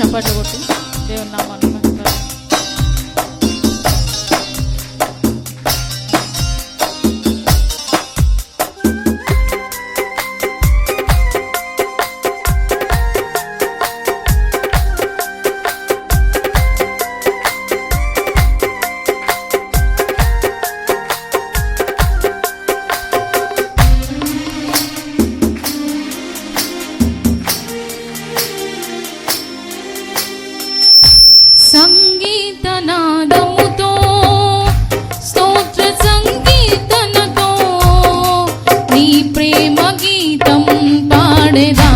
చప్పట్లు కొట్టి దేవుని నామాన్ని soledad.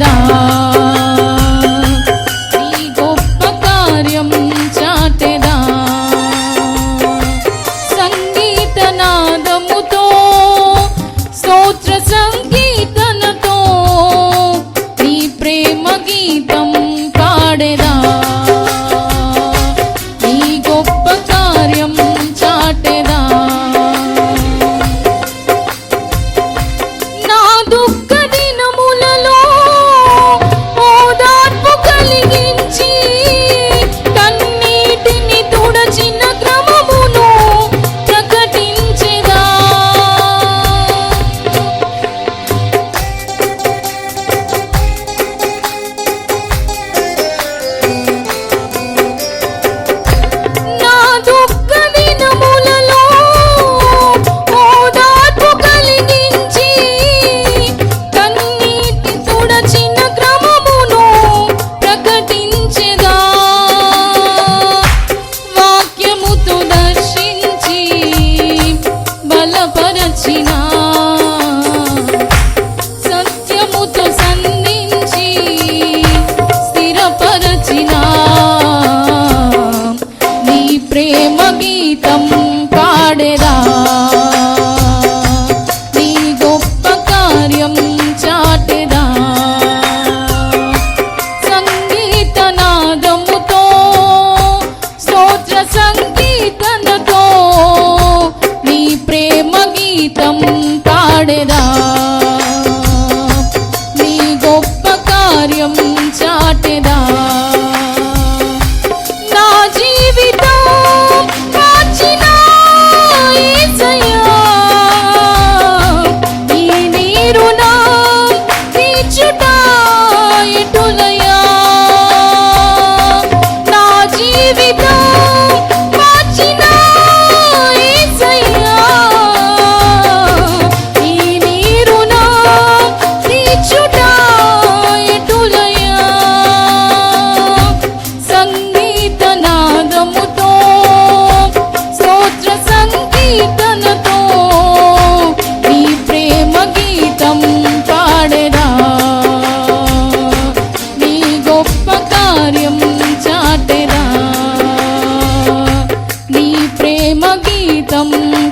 দাও। Então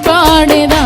பாடுதா?